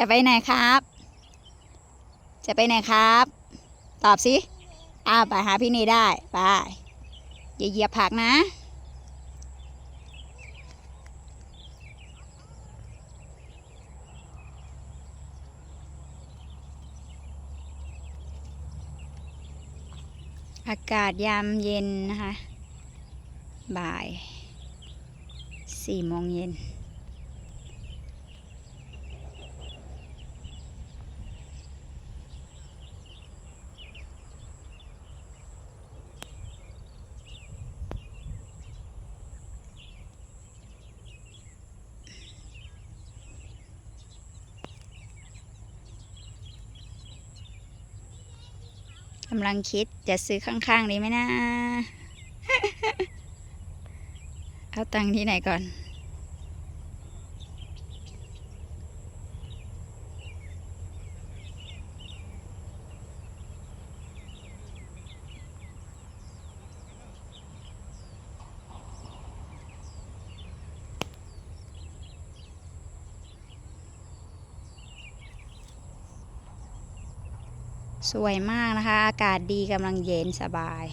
จะไปไหนครับ จะไปไหนครับ ตอบสิอ้าวไปหาพี่นีได้ไปอย่าเหยียบผักนะอากาศยามเย็นนะคะ บ่ายสี่โมงเย็น กำลังคิดจะซื้อข้างๆดีไหมนะ เอาตังค์ที่ไหนก่อน สวยมากนะคะ อากาศดีกำลังเย็นสบาย